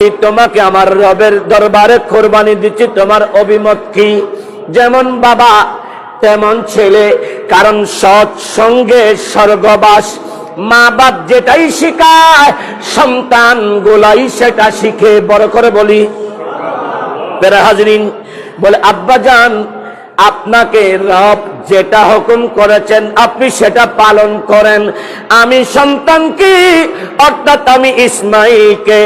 তোমাকে আমার রবের দরবারে কোরবানি দিচ্ছি। তোমার অভিমত কি? যেমন বাবা, তেমন ছেলে। কারণ সৎ সঙ্গে স্বর্গবাস। মা বাপ যেটাই শিখায় সন্তান গোলাই সেটা শিখে। বড় করে বলি। হাজরিন বলে আব্বা যান আপনাকে রব যেটা হুকুম করেছেন, আপনি সেটা পালন করেন। আমি সন্তানকে অর্থাৎ আমি ইসমাইলকে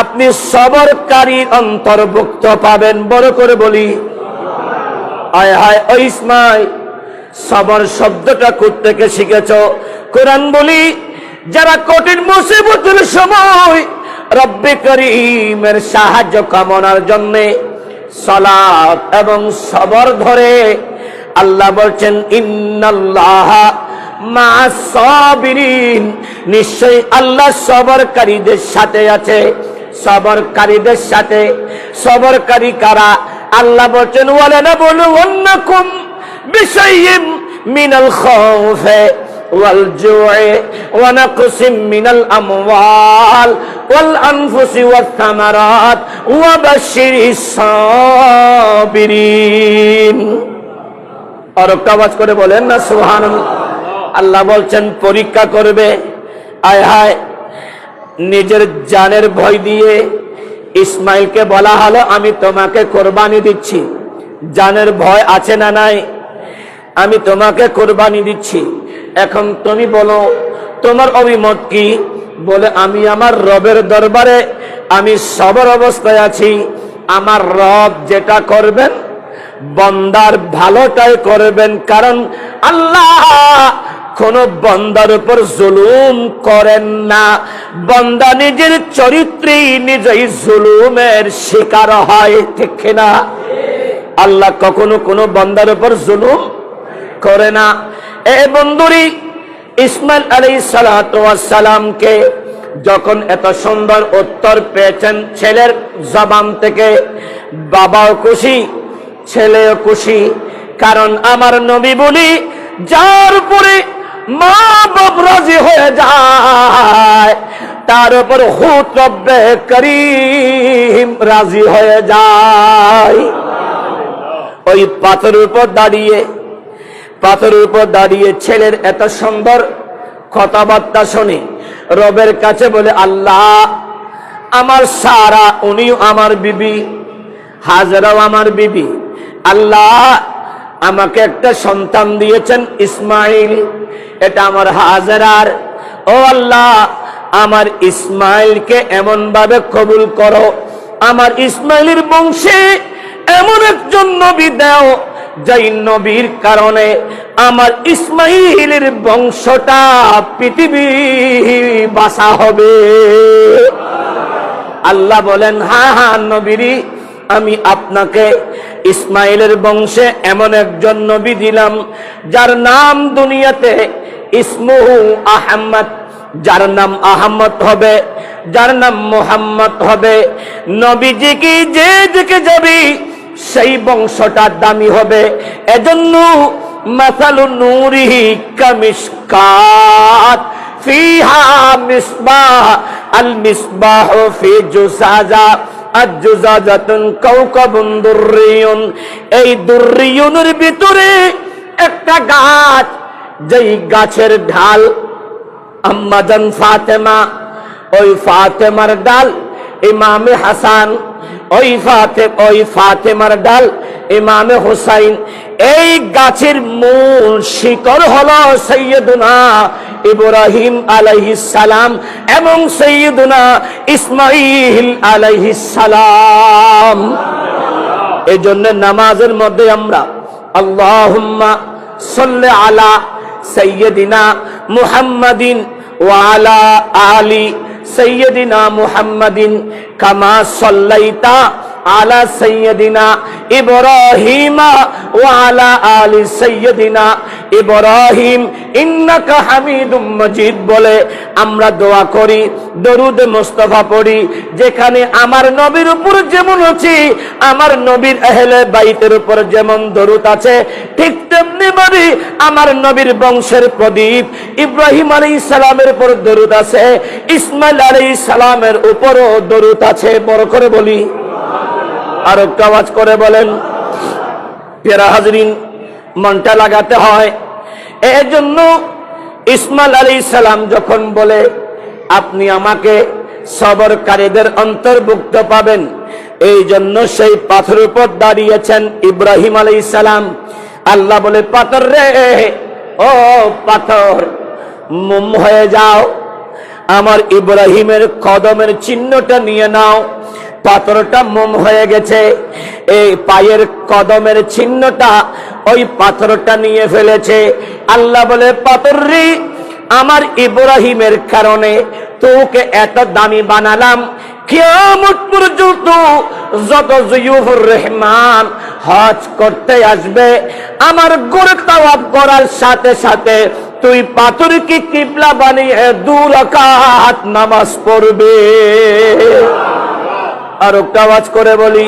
আপনি সবরকারী অন্তর্ভুক্ত পাবেন। বড় করে বলি আয় হায়, ও ইসমাইল, সবর শব্দটা থেকে শিখেছ? কোরআন বলি, যারা কঠিন মুসিবতের সময় রব্বে করিমের সাহায্য কামনার জন্যে সলাৎ এবং সবর ধরে আল্লাহ বলছেন ইন্নাল্লাহ মা সাবিরিন নিশ্চয়ই আল্লাহ সবরকারীদের সাথে আছে সবরকারীদের সাথে সবরকারী কারা আল্লাহ বলছেন ওয়ালা না বলু অন্যকুম বিশাইয়িম মিনাল খাউফে والجوع ونقص من الأموال والأنفس والثمرات وبشر الصابرين আর আওয়াজ করে বলেন না সুহান আল্লাহ বলছেন, পরীক্ষা করবে, আয় হায়, নিজের জানের ভয় দিয়ে ইসমাইলকে বলা হলো, আমি তোমাকে কোরবানি দিচ্ছি। জানের ভয় আছে না নাই? আমি তোমাকে কোরবানি দিচ্ছি। এখন তুমি বলো, তোমার অভিমত কি? বলে, আমি আমার রবের দরবারে, আমি সবর অবস্থায় আছি। আমার রব যেটা করবেন বন্দার ভালোটাই করবেন, কারণ আল্লাহ কোন বন্দার উপর জুলুম করেন না। বন্দা নিজের চরিত্রেই নিজেই জুলুমের শিকার হয়, ঠিক না আল্লাহ কখনো কোনো বন্দার উপর জুলুম করে না। এ বন্ধুরি, ইসমাইল আলী সালামকে যখন এত সুন্দর উত্তর পেয়েছেন ছেলের জবান থেকে, বাবাও খুশি। ছেলেও খুশি, কারণ আমার নবী বলি, যার উপরে মা বাপ রাজি হয়ে যায়, তার উপর হুত রব্বে করিম রাজি হয়ে যায়। ওই পাথরের উপর দাঁড়িয়ে, পাথরের উপর দাঁড়িয়ে ছেলের এত সুন্দর কথাবার্তা শুনে রবের কাছে বলে, আল্লাহ, আমার সারা, উনিও আমার বিবি, হাজারাও আমার বিবি আল্লাহ আমাকে একটা সন্তান দিয়েছেন, ইসমাইল। এটা আমার হাজারার। ও আল্লাহ, আমার ইসমাইলকে এমন ভাবে কবুল করো। আমার ইসমাইলের বংশে এমন একজন নবী দাও, যেই নবীর কারণে আমার ইসমাইলের বংশটা পৃথিবী বাসা হবে। আল্লাহ বলেন হা হা নবীরি আমি আপনাকে ইসমাইলের বংশে এমন একজন নবী দিলাম, যার নাম দুনিয়াতে ইসমুহু আহম্মদ। যার নাম আহম্মদ হবে, যার নাম মোহাম্মদ হবে। নবীজি কি যে দিকে যাবি, সেই বংশটা দামি হবে। এজন্য মাসালু নূরিহি কামিশকাত ফিহা মিসবাহ, আল মিসবাহ ফি জুসাজা। এই দুর্রিয়নের ভিতরে একটা গাছ যেই গাছের ঢাল আম্মাজান ফাতেমা ওই ফাতেমার ডাল ইমামে হাসান, ওই ফাতে, ওই ফাতেমার ডাল, ইমামে হুসাইন, এই গাছের মূল শিকড় হলো সৈয়দুনা ইব্রাহিম সালাম এবং সৈয়দুনা ইসমাইল সালাম। এই জন্য নামাজের মধ্যে আমরা আল্লাহুম্মা সাল্লি আলা সৈয়দিনা মুহাম্মাদিন ওয়ালা আলী সৈয়দিনা মুহাম্মাদিন কামা সাল্লাইতা আলা সৈয়দিনা ইব্রাহিমা ওয়ালা আলি সৈয়দিনা ইব্রাহিম, ইন্নাকা হামিদুম মজিদ বলে আমরা দোয়া করি, দরুদ মোস্তফা পড়ি, যেখানে আমার নবীর উপর যেমন আছে, আমার নবীর আহলে বাইতের উপর যেমন দরুদ আছে, ঠিক তেমনি ভাবে আমার নবীর বংশের প্রদীপ ইব্রাহিম আলী সালামের উপর দরুদ আছে, ইসমাইল আলী সালামের উপরও দরুদ আছে, বড় করে বলি। আর একটু আওয়াজ করে বলেন পেরা হাজরিন, মনটা লাগাতে হয়। এই জন্য ইসমাইল আলী সালাম যখন বলে, আপনি আমাকে সবরকারীদের অন্তর্ভুক্ত পাবেন। এই জন্য সেই পাথর উপর দাঁড়িয়েছেন ইব্রাহিম আলী সালাম। আল্লাহ বলে, পাথর রে, ও পাথর, মুম হয়ে যাও। আমার ইব্রাহিমের কদমের চিহ্নটা নিয়ে নাও। পাথরটা মোম হয়ে গেছে। এই পায়ের কদমের চিহ্নটা ওই পাথরটা নিয়ে ফেলেছে। আল্লাহ বলে, পাথর রে আমার ইব্রাহিমের কারণে তোকে এত দামি বানালাম। কিয়ামত পর্যন্ত রহমান হজ করতে আসবে, আমার গড়ে তাওয়াব করার সাথে সাথে তুই পাথরকে কিবলা বানিয়ে দু রাকাত নামাজ পড়বে। আর একটা আওয়াজ করে বলি,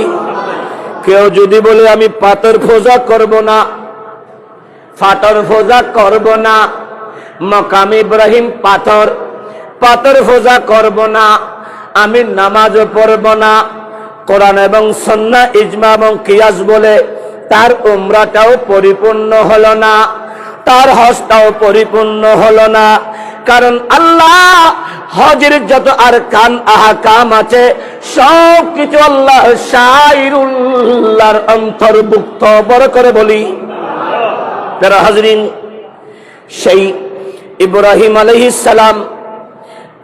কেউ যদি বলে আমি পাথর ফোজা করব না ফাটর ফোজা করব না, মকাম ইব্রাহিম পাথর পাথর ফোজা করব না, আমি নামাজও পড়ব না, কোরআন এবং সন্না ইজমা এবং কিয়াস বলে তার উমরাটাও পরিপূর্ণ হলো না, তার হজটাও পরিপূর্ণ হলো না কারণ আল্লাহ হজের যত আর কান আহা কাম আছে সব কিছু আল্লাহ শাইরুল্লাহর অন্তর্ভুক্ত। বড় করে বলি, যারা হাজরিন, সেই ইব্রাহিম সালাম,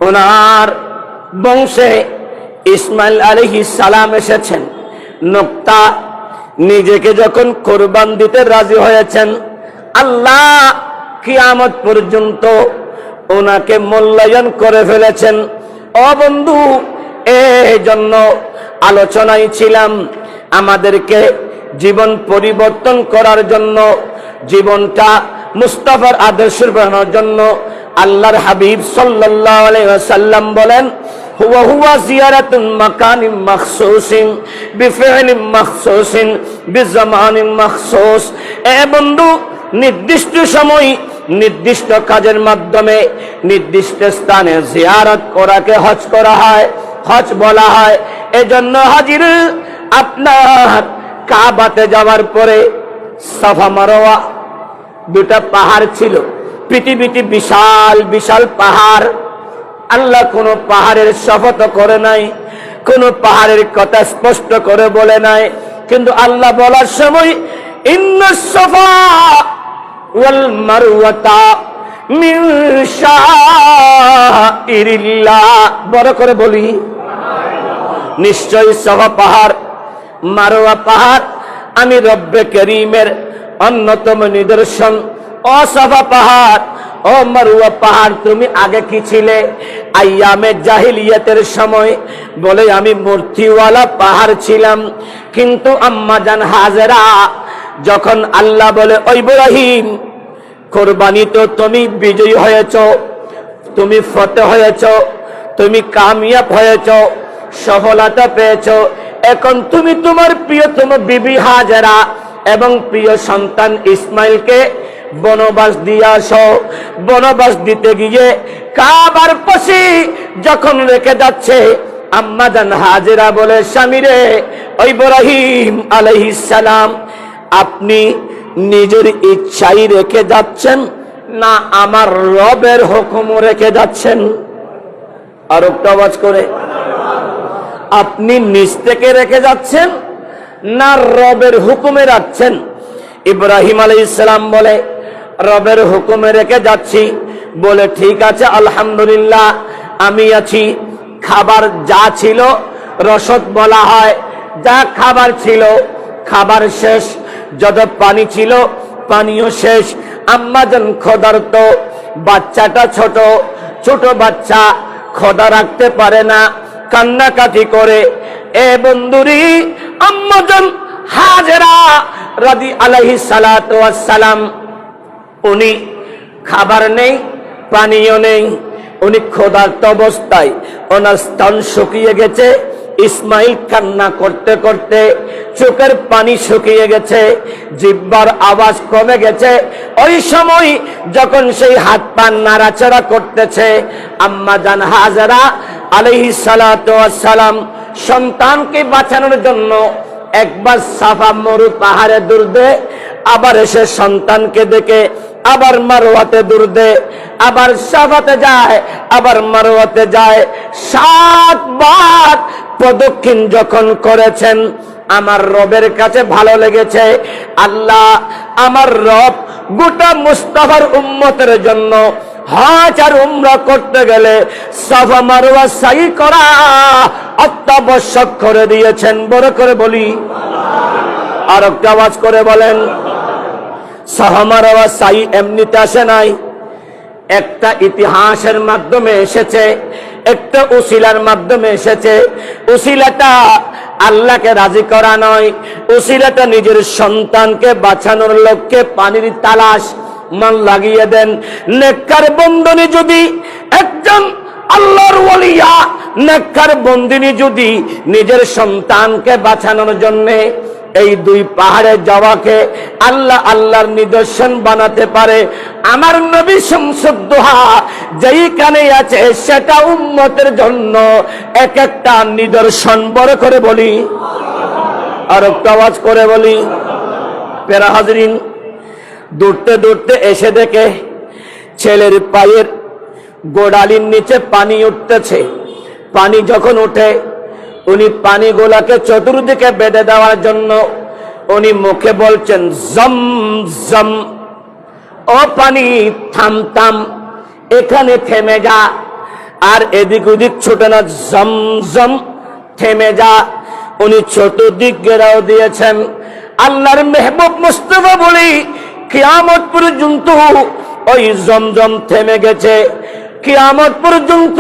ওনার বংশে ইসমাইল সালাম এসেছেন। নোক্তা, নিজেকে যখন কোরবান দিতে রাজি হয়েছেন, আল্লাহ কিয়ামত পর্যন্ত ওনাকে মূল্যায়ন করে ফেলেছেন। ও বন্ধু এই জন্য আলোচনায় ছিলাম আমাদেরকে জীবন পরিবর্তন করার জন্য, জীবনটা মুস্তাফার আদর্শ বানানোর জন্য আল্লাহর হাবিব ওয়াসাল্লাম বলেন, হুয়া জিয়ারাতুন মাকানিম মাখসুসিন বিফি'লিন মাখসুসিন বিজামানিন মাখসুস। এ বন্ধু, নির্দিষ্ট সময় নির্দিষ্ট কাজের মাধ্যমে নির্দিষ্ট স্থানে জিয়ারত করাকে হজ করা হয়, হজ বলা হয়। এজন্য হাজির আপনার কাবাতে যাওয়ার পরে সাফা মারোয়া দুটা পাহাড় ছিল। পৃথিবীটি বিশাল বিশাল পাহাড়। আল্লাহ কোন পাহাড়ের শপথ করে নাই, কোন পাহাড়ের কথা স্পষ্ট করে বলে নাই। কিন্তু আল্লাহ বলার সময়, ইন্ন সফা বড় করে বলি। নিশ্চয়ই সফা পাহাড় মারোয়া পাহাড় আমি রব্বে করিমের অন্যতম নিদর্শন। অসভা পাহাড়, ও মারুয়া পাহাড়, তুমি আগে কি ছিলে? আইয়ামে জাহিলিয়াতের সময় বলে আমি মূর্তিওয়ালা পাহাড় ছিলাম। কিন্তু আম্মা জান হাজেরা, যখন আল্লাহ বলে ঐবরাহিম কোরবানি তো তুমি বিজয়ী হয়েছ, তুমি ফতে হয়েছ, তুমি কামিয়াব হয়েছ, সফলতা পেয়েছ। এখন তুমি তোমার প্রিয়তম বিবি হাজারা এবং প্রিয় সন্তান ইসমাইলকে বনবাস দিয়ে আসো। বনবাস দিতে গিয়ে কাবার পাশে যখন রেখে যাচ্ছে আম্মাদান হাজেরা বলে, স্বামীরে ইব্রাহিম আলাইহিস সালাম, আপনি নিজের ইচ্ছাই রেখে যাচ্ছেন, না আমার রবের হুকুম রেখে যাচ্ছেন। আর আওয়াজ করে, আপনি নিজ থেকে রেখে যাচ্ছেন, না রবের হুকুমে রাখছেন। ইব্রাহিম আলী ইসলাম বলে, রবের হুকুমে রেখে যাচ্ছি। বলে, ঠিক আছে, আলহামদুলিল্লাহ, আমি আছি। খাবার যা ছিল, রসদ বলা হয়, যা খাবার ছিল, খাবার শেষ যত পানি ছিল, পানিও শেষ। আম্মাজন খদার্ত বাচ্চাটা ছোট। ছোট বাচ্চা খোদা রাখতে পারে না, কান্নাকাটি করে। এ বন্ধুরি আম্মাজন হাজরা রাদি সালাতু সালাম উনি খাবার নেই পানীয় নেই। উনি ক্ষুধার্ত অবস্থায় ওনার স্তন শুকিয়ে গেছে। ইসমাইল কান্না করতে করতে চোখের পানি শুকিয়ে গেছে, জিব্বার আওয়াজ কমে গেছে। ওই সময় যখন সেই হাত পা নাড়াচাড়া করতেছে, আম্মা জান হাজারা আলহি সালাম সন্তানকে বাঁচানোর জন্য একবার সাফা মরু পাহাড়ে দূর আবার এসে সন্তানকে দেখে আবার মারোয়াতে দূর দে আবার সাফাতে যায়, আবার মারোয়াতে যায়। সাতবার প্রদক্ষিণ যখন করেছেন, আমার রবের কাছে ভালো লেগেছে। আল্লাহ, আমার রব গোটা মুস্তাফার উম্মতের জন্য হজ আর উমরা করতে গেলে সাফা মারোয়া সাই করা অত্যাবশ্যক করে দিয়েছেন। বড় করে বলি, আর একটা আওয়াজ করে বলেন সাফা মারোয়া সাই এমনিতে আসে নাই। একটা ইতিহাসের মাধ্যমে এসেছে, একটা উসিলার মাধ্যমে এসেছে। উসিলাটা আল্লাহকে রাজি করা নয়। উসিলাটা নিজের সন্তানকে বাঁচানোর লক্ষ্যে পানির তালাশ মন লাগিয়ে দেন। নেককার বন্ধনে যদি একজন আল্লাহর ওলিয়া, নেককার বন্দিনী যদি নিজের সন্তানকে বাঁচানোর জন্যে এই দুই পাহাড়ে যাওয়াকে আল্লাহ আল্লাহর নিদর্শন বানাতে পারে। আমার নবী সংসদোহা যেইখানে আছে, সেটা উম্মতের জন্য এক একটা নিদর্শন। বড় করে বলি, আর একটু আওয়াজ করে বলি পেরা হাজরিন, দৌড়তে দৌড়তে এসে দেখে ছেলের পায়ের গোড়ালির নিচে পানি উঠতেছে। পানি যখন উঠে উনি পানিগুলাকে চতুর্দিকে বেঁধে দেওয়ার জন্য উনি মুখে বলছেন, জম জম, ও পানি, থাম থাম, এখানে থেমে যা, আর এদিক ওদিক ছোটে না, জম জম, থেমে যা। উনি চতুর্দিক ঘেরাও দিয়েছেন। আল্লাহর মেহবুব মুস্তফা বলি, কিয়ামত পর্যন্ত ওই জমজম থেমে গেছে। কিয়ামত পর্যন্ত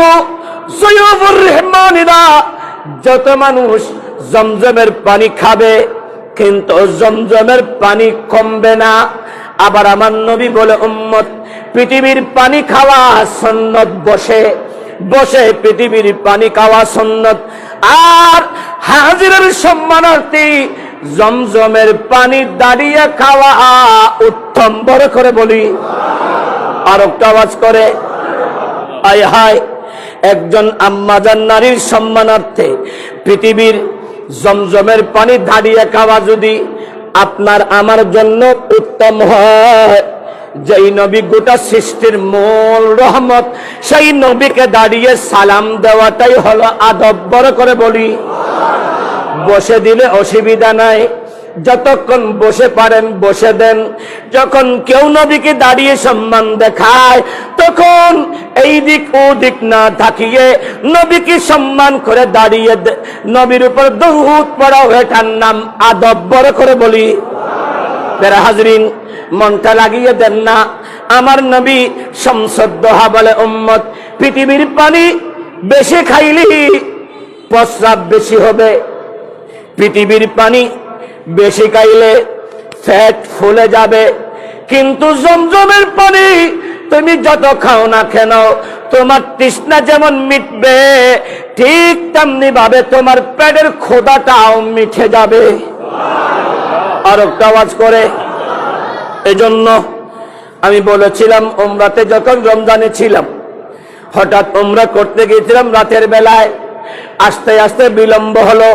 সৈয়বুর রহমানিরা যত মানুষ জমজমের পানি খাবে, কিন্তু জমজমের পানি কমবে না। আবার আমার নবী বলে, উম্মত, পৃথিবীর পানি খাওয়া সন্নত, বসে বসে পৃথিবীর পানি খাওয়া সন্নত। আর হাজিরের সম্মানার্থী জমজমের পানি দাঁড়িয়ে খাওয়া উত্তম। বড় করে বলি। আর একটা আওয়াজ করে, আয় হায় একজন আম্মাজান নারীর সম্মানার্থে পৃথিবীর জমজমের পানি দাঁড়িয়ে খাওয়া যদি আপনার আমার জন্য উত্তম হয়, যেই নবী গোটা সৃষ্টির মূল রহমত, সেই নবীকে দাঁড়িয়ে সালাম দেওয়াটাই হলো আদব্বর করে বলি। বসে দিলে অসুবিধা নাই। যতক্ষণ বসে পারেন, বসে দেন। যখন কেউ নবীকে দাঁড়িয়ে সম্মান দেখায়, তখন এই দিক ও দিক না থাকিয়ে নবীকে সম্মান করে দাঁড়িয়ে নবীর উপর দৌহুদ পড়া এটার নাম আদব বড় করে বলি। বেরা হাজরিন, মনটা লাগিয়ে দেন না। আমার নবী সংসদ্দ বলে, উম্মত, পৃথিবীর পানি বেশি খাইলি প্রস্রাব বেশি হবে। পৃথিবীর পানি বেশি খাইলে ফ্যাট ফুলে যাবে। কিন্তু জমজমের পানি তুমি যত খাও না কেন, তোমার তৃষ্ণা যেমন মিটবে, ঠিক তেমনি ভাবে তোমার পেটের খোদাটাও মিঠে যাবে। আর একটা আওয়াজ করে, এজন্য আমি বলেছিলাম ওমরাতে যখন রমজানে ছিলাম, হঠাৎ ওমরা করতে গিয়েছিলাম রাতের বেলায়, আস্তে আস্তে বিলম্ব হলো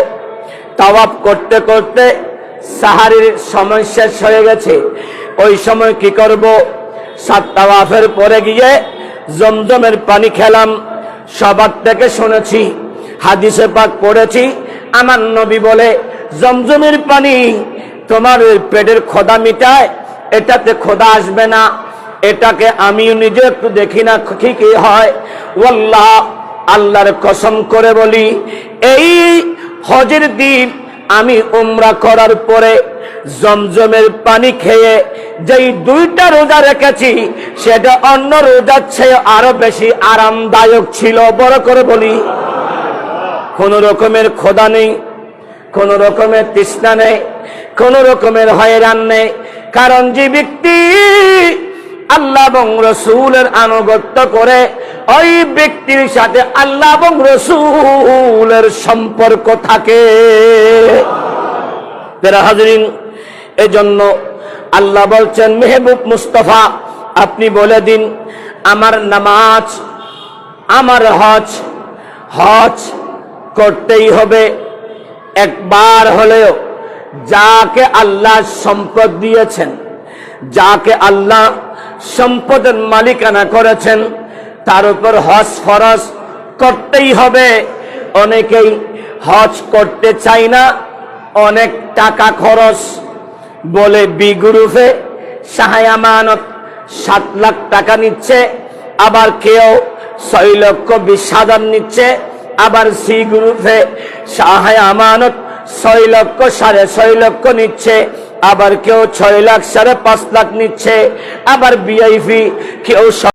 তাওয়াব করতে করতে সাহারির সময় শেষ হয়ে গেছে। ওই সময় কি করব? সাত তাওয়াফের পরে গিয়ে জমজমের পানি খেলাম। সবার থেকে শুনেছি, হাদিসে পাক পড়েছি, আমার নবী বলে, জমজমের পানি তোমার ওই পেটের খোদা মিটায়, এটাতে খোদা আসবে না। এটাকে আমিও নিজে একটু দেখি না কি হয়। ওয়াল্লাহ, আল্লাহর কসম করে বলি, এই হজের দিন আমি উমরা করার পরে জমজমের পানি খেয়ে যেই দুইটা রোজা রেখেছি, সেটা অন্য রোজার চেয়ে আরও বেশি আরামদায়ক ছিল, বড় করে বলি। কোন রকমের খোদা নেই, কোন রকমের তৃষ্ণা নেই, কোন রকমের হয়রান নেই, কারণ যে ব্যক্তি আল্লাহ এবং রসুলের আনুগত্য করে ওই ব্যক্তির সাথে আল্লাহ এবং রসুলের সম্পর্ক থাকে। হাজরিন, এজন্য আল্লাহ বলছেন, মেহবুব মুস্তফা, আপনি বলে দিন, আমার নামাজ, আমার হজ হজ করতেই হবে। একবার হলেও যাকে আল্লাহ সম্পদ দিয়েছেন, যাকে আল্লাহ সম্পদের মালিকানা করেছেন। তার উপর হজ ফরজ করতেই হবে। অনেকেই হজ করতে চায় না, অনেক টাকা খরচ। বলে বি গ্রুপে সাহায় আমানত সাত লাখ টাকা নিচ্ছে, আবার কেউ ছয় লক্ষ বিশ হাজার নিচ্ছে, আবার সি গ্রুপে সাহায় আমানত ছয় লক্ষ সাড়ে ছয় লক্ষ নিচ্ছে। আবার কেউ ছয় লাখ সাড়ে পাঁচ লাখ নিচ্ছে আবার বিআইপি কেউ